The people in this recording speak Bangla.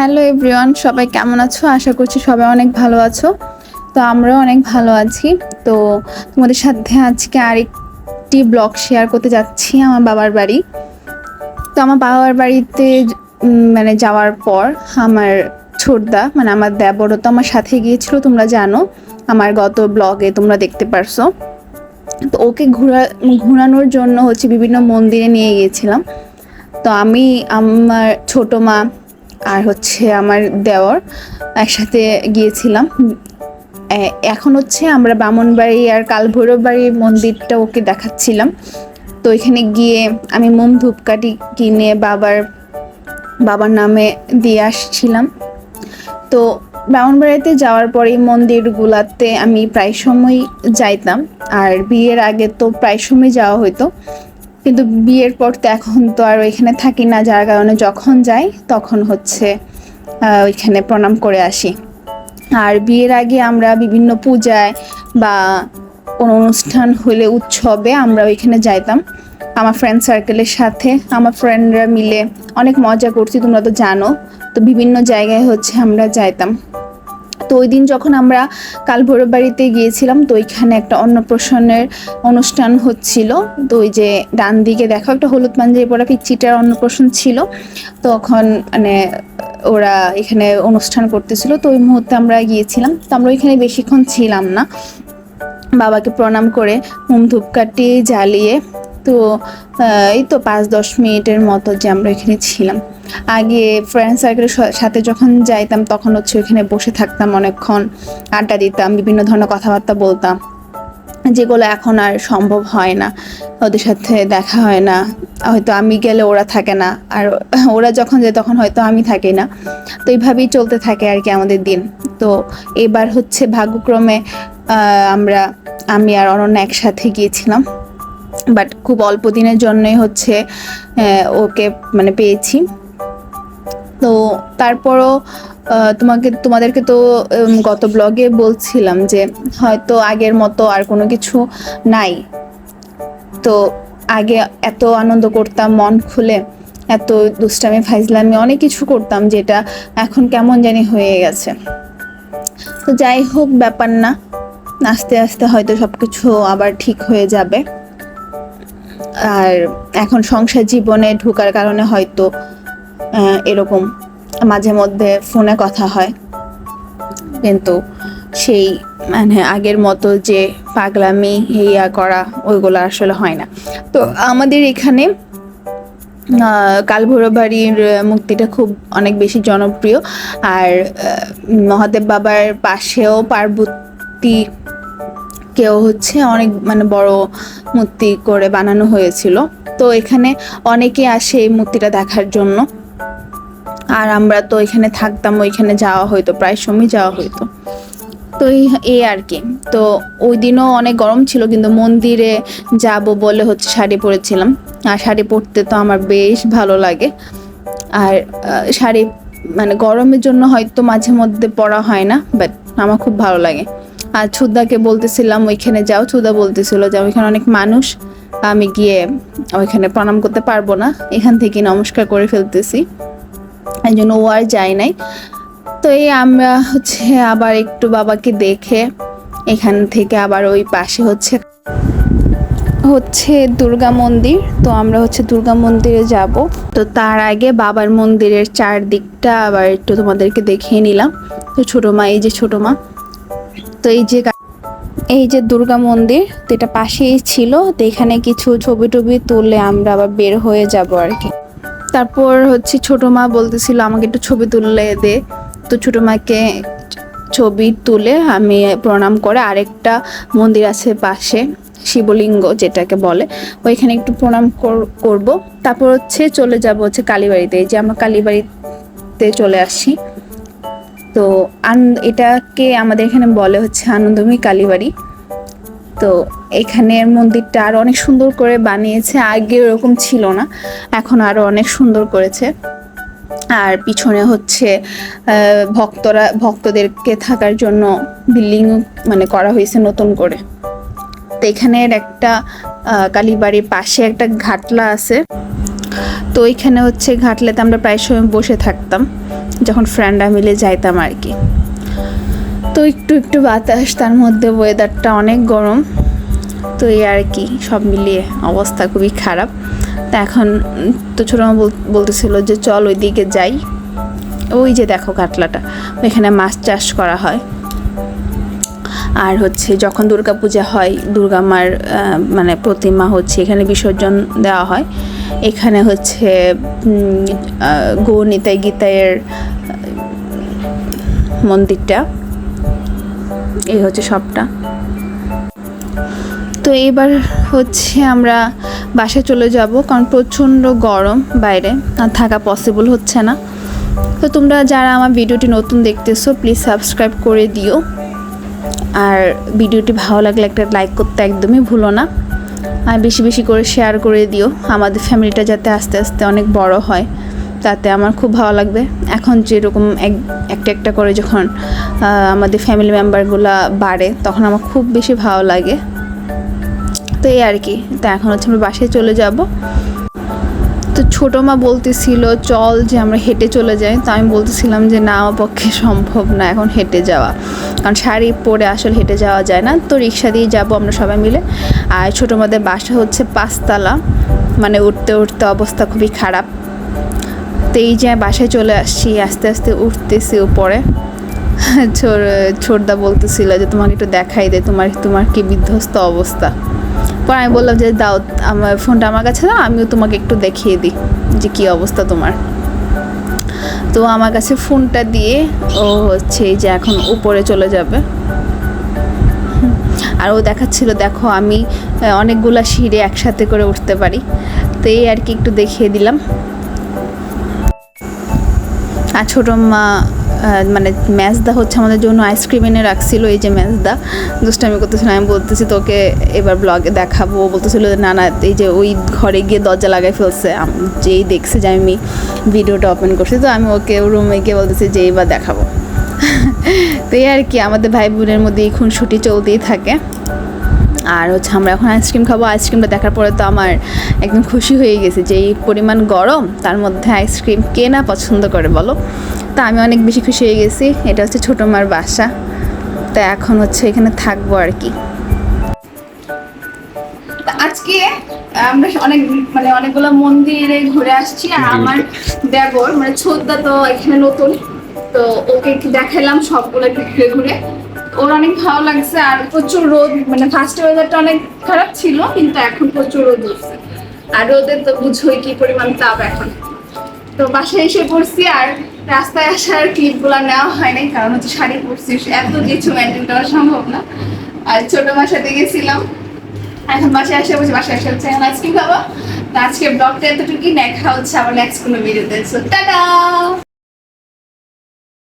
হ্যালো এভরিওয়ান, সবাই কেমন আছো? আশা করছি সবাই অনেক ভালো আছো। তো আমরাও অনেক ভালো আছি। তো তোমাদের সাথে আজকে আরেকটি ব্লগ শেয়ার করতে যাচ্ছি আমার বাবার বাড়ি। তো আমার বাবার বাড়িতে মানে যাওয়ার পর আমার ছোটদা মানে আমার দেবরও তো আমার সাথে গিয়েছিল, তোমরা জানো। আমার গত ব্লগে তোমরা দেখতে পারছ। তো ওকে ঘোরা, ঘোরানোর জন্য হচ্ছে বিভিন্ন মন্দিরে নিয়ে গিয়েছিলাম। তো আমি, আমার ছোট মা হচ্ছে আমার দেওয়ার একসাথে গিয়েছিলাম। এখন হচ্ছে আমরা বামনবাড়ি আর কালভৈরব বাড়ির মন্দিরটা ওকে দেখাচ্ছিলাম। তো এখানে গিয়ে আমি মোম ধূপকাঠি কিনে বাবার বাবার নামে দিয়ে আসছিলাম। তো ব্রাহ্মণবাড়িতে যাওয়ার পরে মন্দিরগুলাতে আমি প্রায় সময় যাইতাম। আর বিয়ের আগে তো প্রায় সময় যাওয়া হতো কিন্তু বিয়ের পর তো এখন তো আর ওইখানে থাকি না, যার কারণে যখন যাই তখন হচ্ছে ওইখানে প্রণাম করে আসি। আর বিয়ের আগে আমরা বিভিন্ন পূজায় বা কোনো অনুষ্ঠান হলে, উৎসবে আমরা ওইখানে যাইতাম। আমার ফ্রেন্ড সার্কেলের সাথে, আমার ফ্রেন্ডরা মিলে অনেক মজা করছি, তোমরা তো জানো। তো বিভিন্ন জায়গায় হচ্ছে আমরা যাইতাম। তো ওই দিন যখন আমরা কাল ভৈরব বাড়িতে গিয়েছিলাম, তো ওইখানে একটা অন্নপ্রাশনের অনুষ্ঠান হচ্ছিল। তো ওই যে ডান দিকে দেখো একটা হলুদ পাঞ্জাবি পরা পিচ্চিটার অন্নপ্রাশন ছিল। তখন মানে ওরা এখানে অনুষ্ঠান করতেছিল। তো ওই মুহূর্তে আমরা গিয়েছিলাম। তো আমরা ওইখানে বেশিক্ষণ ছিলাম না। বাবাকে প্রণাম করে মোম ধূপকাঠি জ্বালিয়ে তো এই তো পাঁচ, দশ মিনিটের মতো যে আমরা এখানে ছিলাম। আগে ফ্রেন্ড সার্কেলের সাথে যখন যাইতাম তখন হচ্ছে ওইখানে বসে থাকতাম অনেকক্ষণ, আড্ডা দিতাম, বিভিন্ন ধরনের কথাবার্তা বলতাম। যেগুলো এখন আর সম্ভব হয় না, ওদের সাথে দেখা হয় না। হয়তো আমি গেলে ওরা থাকে না, আর ওরা যখন যায় তখন হয়তো আমি থাকি না। তো এইভাবেই চলতে থাকে আর কি আমাদের দিন। তো এবার হচ্ছে ভাগ্যক্রমে আমরা, আমি আর অনন্যা একসাথে গিয়েছিলাম। বাট খুব অল্প দিনের জন্যই হচ্ছে ওকে মানে পেয়েছি। তো তারপরও তোমাকে, তোমাদেরকে তো গত ব্লগে বলছিলাম যে হয়তো আগের মতো আর কোনো কিছু নাই। তো আগে এত আনন্দ করতাম, মন খুলে, এত দুষ্টামি, ফাইজলামি, অনেক কিছু করতাম যেটা এখন কেমন জানি হয়ে গেছে। তো যাই হোক, ব্যাপার না। আস্তে আস্তে হয়তো সব কিছু আবার ঠিক হয়ে যাবে। আর এখন সংসার জীবনে ঢোকার কারণে হয়তো এরকম মাঝে মধ্যে ফোনে কথা হয়। কিন্তু সেই মানে আগের মতো যে পাগলামি, ইয়া করা, ওইগুলো আসলে হয় না। তো আমাদের এখানে কালভৈরবাড়ির মূর্তিটা খুব অনেক বেশি জনপ্রিয়। আর মহাদেব বাবার পাশেও পার্বতী কেউ হচ্ছে অনেক মানে বড় মূর্তি করে বানানো হয়েছিল। তো এখানে অনেকে আসে এই মূর্তিটা দেখার জন্য। আর আমরা তো এখানে থাকতাম, ওইখানে যাওয়া হতো প্রায় সময় যাওয়া হতো তো এই আর কি। তো ওই দিনও অনেক গরম ছিল, কিন্তু মন্দিরে যাব বলে হচ্ছে শাড়ি পরেছিলাম। আর শাড়ি পরতে তো আমার বেশ ভালো লাগে। আর শাড়ি মানে গরমের জন্য হয়তো মাঝে মধ্যে পরা হয় না বাট আমার খুব ভালো লাগে। আর ছুদাকে বলতেছিলাম, ওইখানে যাও। ছুদা বলতেছিল যে ওইখানে অনেক মানুষ, আমি গিয়ে ওইখানে প্রণাম করতে পারব না। এখান থেকে নমস্কার করে ফেলতেছি। এই জন্য ও আর যায় নাই। তো এই আমরা হচ্ছে আবার একটু বাবাকে দেখে এখান থেকে আবার ওই পাশে হচ্ছে হচ্ছে দুর্গা মন্দির, তো আমরা হচ্ছে দুর্গা মন্দিরে যাব। তো তার আগে বাবার মন্দিরের চারদিকটা আবার একটু তোমাদেরকে দেখিয়ে নিলাম। তো ছোটো মা, এই যে ছোটো মা, তো এই যে এই যে দুর্গা মন্দির, তো এটা পাশেই ছিল, তো এখানে কিছু ছবি টবি তুললে আমরা আবার বের হয়ে যাব আর কি। তারপর হচ্ছে ছোটো মা বলতেছিল, আমাকে একটু ছবি তুললে দে। তো ছোটো মাকে ছবি তুলে আমি প্রণাম করে আরেকটা মন্দির আছে পাশে, শিবলিঙ্গ যেটাকে বলে, ওইখানে একটু প্রণাম কর- করব। তারপর হচ্ছে চলে যাব হচ্ছে কালীবাড়িতে যে আমরা কালীবাড়িতে চলে আসি। তো আন এটাকে আমাদের এখানে বলে হচ্ছে আনন্দমী কালীবাড়ি। তো এখানের মন্দিরটা আরও অনেক সুন্দর করে বানিয়েছে, আগে ওরকম ছিল না, এখন আরও অনেক সুন্দর করেছে। আর পিছনে হচ্ছে ভক্তরা, ভক্তদেরকে থাকার জন্য বিল্ডিং মানে করা হয়েছে নতুন করে। তো এখানের একটা কালীবাড়ির পাশে একটা ঘাটলা আছে। তো ওইখানে হচ্ছে ঘাটলেতে আমরা প্রায় সময় বসে থাকতাম, যখন ফ্রেন্ডরা মিলে যাইতাম আর কি। তো একটু একটু বাতাস, তার মধ্যে ওয়েদারটা অনেক গরম। তো এই আর কি, সব মিলিয়ে অবস্থা খুবই খারাপ। তা এখন তো ছোটো মা বল- বলতেছিল যে চল ওই দিকে যাই। ওই যে দেখো কাতলাটা, ওইখানে মাছ চাষ করা হয়। আর হচ্ছে যখন দুর্গা পূজা হয়, দুর্গা মার মানে প্রতিমা হচ্ছে এখানে বিসর্জন দেওয়া হয়। এখানে হচ্ছে গৌনিতাই গীতায়ের মন্দিরটা। এই হচ্ছে সবটা। তো এবার হচ্ছে আমরা বাসায় চলে যাব, কারণ প্রচণ্ড গরম বাইরে, আর থাকা পসিবল হচ্ছে না। তো তোমরা যারা আমার ভিডিওটি নতুন দেখতেছো প্লিজ সাবস্ক্রাইব করে দিও। আর ভিডিওটি ভালো লাগলে একটা লাইক করতে একদমই ভুলো না। আর বেশি বেশি করে শেয়ার করে দিও, আমাদের ফ্যামিলিটা যাতে আস্তে আস্তে অনেক বড় হয়, তাতে আমার খুব ভালো লাগবে। এখন যেরকম এক, একটা একটা করে যখন আমাদের ফ্যামিলি মেম্বারগুলো বাড়ে, তখন আমার খুব বেশি ভালো লাগে। তো এই আর কি। তো এখন হচ্ছে আমরা বাসায় চলে যাব। তো ছোটো মা বলতেছিল, চল যে আমরা হেঁটে চলে যাই। তো আমি বলতেছিলাম যে, না, আমার পক্ষে সম্ভব না এখন হেঁটে যাওয়া। কারণ শাড়ি পরে আসলে হেঁটে যাওয়া যায় না। তো রিক্সা দিয়ে যাব আমরা সবাই মিলে। আর ছোটো মাদের বাসা হচ্ছে পাঁচতলা। মানে উঠতে উঠতে অবস্থা খুবই খারাপ। তো এই যে বাসায় চলে আসছি, আস্তে আস্তে উঠতেছি উপরে। ছোট, ছোটদা বলতেছিল যে, তোমাকে একটু দেখাই দে, তোমার তোমার কি বিধ্বস্ত অবস্থা? পর আমি বললাম যে, দাও, আমার ফোনটা আমার কাছে দাও, আমিও তোমাকে একটু দেখিয়ে দিই যে কী অবস্থা তোমার। তো আমার কাছে ফোনটা দিয়ে ও হচ্ছে যে এখন উপরে চলে যাবে। আর ও দেখাচ্ছিল, দেখো, আমি অনেকগুলো সিঁড়ি একসাথে করে উঠতে পারি। তো এই আর কি একটু দেখিয়ে দিলাম। আর ছোটো মা মানে ম্যাচদা হচ্ছে আমাদের জন্য আইসক্রিম এনে রাখছিল, এই যে ম্যাচদা দুষ্টামি করতেছিল, আমি বলতেছি, তোকে এবার ব্লগে দেখাবো। বলতেছিল, না না, এই যে ওই ঘরে গিয়ে দরজা লাগাই ফেলছে। যেই দেখছে যে আমি ভিডিওটা ওপেন করছি। তো আমি ওকে রুমে গিয়ে বলতেছি যে এইবার দেখাবো। তো এই আর কি, আমাদের ভাই বোনের মধ্যে এই খুনসুটি চলতেই থাকে। আর হচ্ছে আমরা এখন আইসক্রিম খাব। আইসক্রিমটা দেখার পরে তো আমার একদম খুশি হয়ে গেছে যে এই পরিমাণ গরম তার মধ্যে আইসক্রিম কে না পছন্দ করে বলো? তা আমি অনেক বেশি খুশি হয়ে গেছি। এটা হচ্ছে ছোটো মার বাসা। তা এখন হচ্ছে এখানে থাকব আর কি। আজকে আমরা অনেক মানে অনেকগুলো মন্দিরে ঘুরে আসছি আর আমার দেবর মানে ছোটদা তো এখানে নতুন। তো ওকে একটু দেখালাম সবগুলো একটু ঘুরে ঘুরে। ওর অনেক ভালো লাগছে আর প্রচুর রোদ মানে ফার্স্ট ওয়েদারটা অনেক খারাপ ছিল, কিন্তু এখন প্রচুর রোদ উঠছে। আর রোদের তো বুঝোই কি পরিমাণ তাপ এখন। তো বাসায় এসে পড়ছি আর রাস্তায় আসার ক্লিপগুলো নেওয়া হয়নি কারণ হচ্ছে শাড়ি পরছি, এত কিছু মেনটেন করা সম্ভব না। আর ছোট সাথে গেছিলাম। এখন বাসায় এসে বসে, বাসায় এসে হচ্ছে এখন আইসক্রিম খাব। তো আজকে ব্লগটা এতটুকুই, দেখা হচ্ছে আবার নেক্সট কোনো ভিডিওতে টাটা